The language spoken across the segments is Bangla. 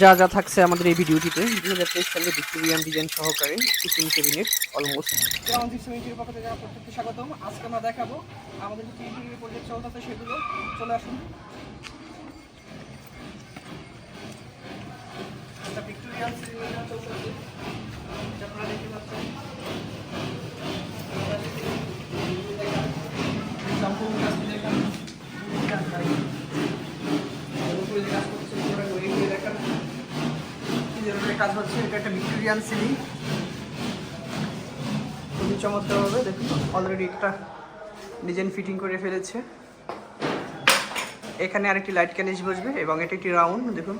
যা যা থাকছে আমাদের এই ভিডিওটিতে দু হাজার তেইশ সালে ভিক্টোরিয়ান ডিজাইন সহকারে কিচেন ক্যাবিনেট অলমোস্ট স্বাগতম। আজকে আমরা দেখাবো আমাদের যে সেগুলো। চলে আসুন। কি কাজ হচ্ছে, এটা একটা ভিক্টোরিয়ান সিলিং। খুবই চমৎকার হবে, দেখুন অলরেডি একটা ডিজাইন ফিটিং করে ফেলেছে। এখানে আরেকটি লাইট ক্যানিস বসবে এবং এটা একটি রাউন্ড দেখুন।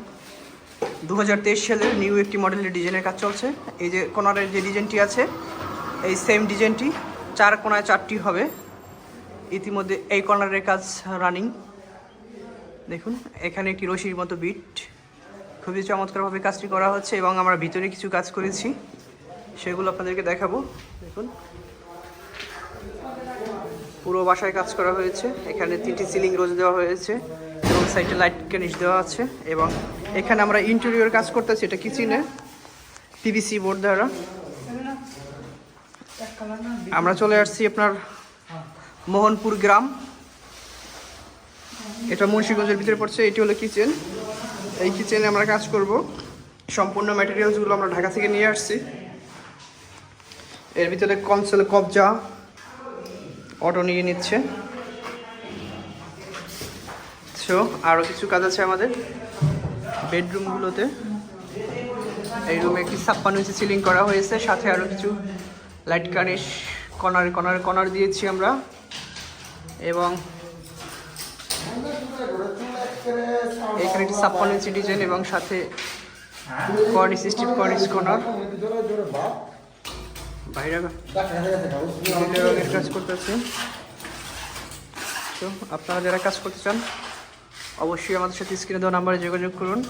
দু হাজার তেইশ সালের নিউ একটি মডেলের ডিজাইনের কাজ চলছে। এই যে কোনারের যে ডিজাইনটি আছে, এই সেম ডিজাইনটি চার কোনায় চারটি হবে। ইতিমধ্যে এই কর্নারের কাজ রানিং দেখুন, এখানে একটি রশির মতো বিট খুবই চমৎকারভাবে কাজটি করা হচ্ছে এবং আমরা ভিতরে কিছু কাজ করেছি। সেগুলো আপনাদেরকে দেখাবো। দেখুন। পুরো বাসায় কাজ করা হয়েছে। এখানে তিনটি সিলিং রোজ দেওয়া হয়েছে এবং সাইডে লাইট ক্যানিশ দেওয়া আছে এবং এখানে আমরা ইন্টেরিয়র কাজ করতেছি, এটা কিচেনে। পিভিসি বোর্ড দ্বারা। আমরা চলে আসছি আপনার মোহনপুর গ্রাম। এটা মুন্সিগঞ্জের ভিতরে পড়ছে, এটি হলো কিচেন। এই কিচেনে আমরা কাজ করব। সম্পূর্ণ ম্যাটেরিয়ালসগুলো আমরা ঢাকা থেকে নিয়ে আসছি। এর ভিতরে কনসেল কবজা অটো নিয়ে নিচ্ছে। সো আরও কিছু কাজ আছে আমাদের বেডরুমগুলোতে এই রুমে একটি ছাপ্পান্ন ইঞ্চি সিলিং করা হয়েছে, সাথে আরও কিছু লাইট কানিশ কর্নার কর্নার কর্নার দিয়েছি আমরা। এবং এখানে একটি ছাপ্পান্ন ডিজাইন এবং সাথে কর্নিস স্টিপ কর্নিস কর্নার বাইরে কাজ করতেছে। তো আপনারা যারা কাজ করতে চান, অবশ্যই আমাদের সাথে স্ক্রিনে দেওয়া নাম্বারে যোগাযোগ করুন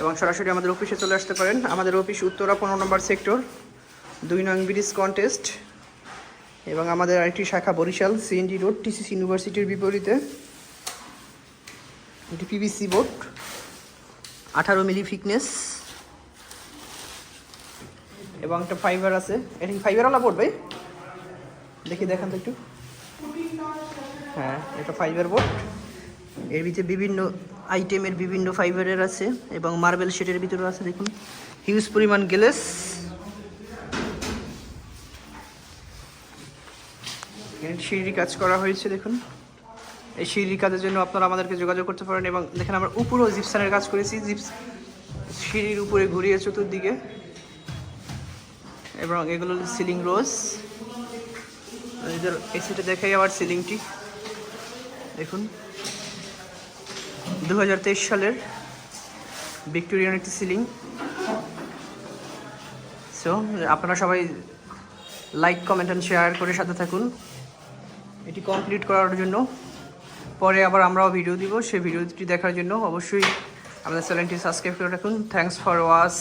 এবং সরাসরি আমাদের অফিসে চলে আসতে পারেন। আমাদের অফিস উত্তরা পনেরো নম্বর সেক্টর দুই নং ব্রিজ কন্টেস্ট এবং আমাদের আরেকটি শাখা বরিশাল সিএনজি রোড টিসিসি ইউনিভার্সিটির বিপরীতে। এটি পিভিসি বোর্ড আঠারো মিলি ফিটনেস এবং একটা ফাইবার আছে। এটা কি ফাইবারওয়ালা বোর্ড ভাই? দেখি, দেখান তো একটু। হ্যাঁ এটা ফাইবার বোর্ড এর ভিতরে বিভিন্ন আইটেমের বিভিন্ন ফাইবারের আছে, এবং মার্বেল শেডের ভিতরে আছে, দেখুন। হিউজ পরিমাণ গ্লেস সিঁড়ি কাজ করা হয়েছে, দেখুন। এই সিঁড়ির কাজের জন্য আপনারা আমাদেরকে যোগাযোগ করতে পারেন এবং দেখেন আমরা উপরেও জিপসানের কাজ করেছি, জিপস সিঁড়ির উপরে ঘুরিয়ে চতুর্দিকে। এবং এগুলো সিলিং রোজ। এসিটা দেখাই আবার সিলিংটি। দেখুন। দু হাজার তেইশ সালের ভিক্টোরিয়ান একটি সিলিং। সো আপনারা সবাই লাইক কমেন্ট অ্যান্ড শেয়ার করে সাথে থাকুন। এটি কমপ্লিট করার জন্য পরে আবার আমরাও ভিডিও দিব। সেই ভিডিওটি দেখার জন্য অবশ্যই আমাদের চ্যানেলটি সাবস্ক্রাইব করে রাখুন। Thanks for watch